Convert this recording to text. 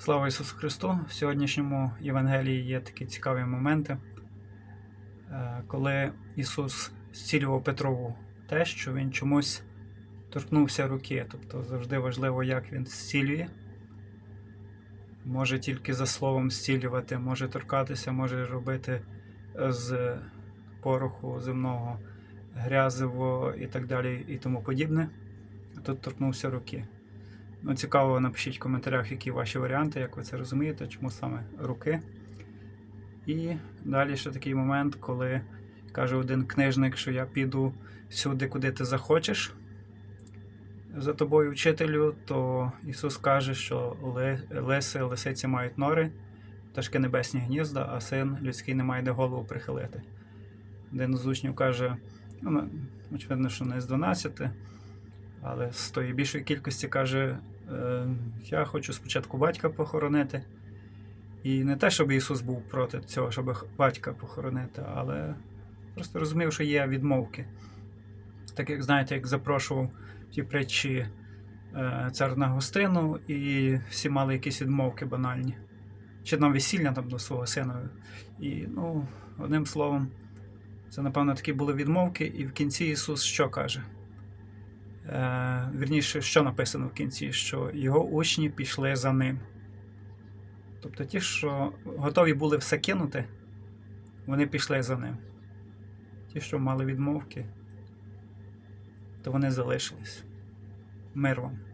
Слава Ісусу Христу! В сьогоднішньому Євангелії є такі цікаві моменти, е, коли Ісус зцілював Петрову те, що Він чомусь торкнувся руки. Тобто завжди важливо, як він зцілює. Може тільки за словом зцілювати, може торкатися, може робити з пороху земного, грязево і так далі, і тому подібне. А тут торкнувся руки. Ну, цікаво, напишіть в коментарях, які ваші варіанти, як ви це розумієте, чому саме руки. І далі ще такий момент, коли каже один книжник, що я піду всюди, куди ти захочеш. За тобою, вчителю, то Ісус каже, що лиси, лисиці мають нори, пташки небесні гнізда, а син людський не має де голову прихилити. Один з учнів каже, ну, очевидно, що не з 12, але з тої більшої кількості каже: Я хочу спочатку батька похоронити. І не те, щоб Ісус був проти цього, щоб батька похоронити, але просто розумів, що є відмовки. Так як знаєте, як запрошував ті притчі е, цар на гостину, і всі мали якісь відмовки банальні. Чи на весілля там до свого сина. І, ну, одним словом, це, напевно, такі були відмовки, і в кінці Ісус що каже? Е, вірніше, що написано в кінці, що його учні пішли за ним. Тобто ті, що готові були все кинути, вони пішли за ним. Ті, що мали відмовки, то вони залишились. Мир вам.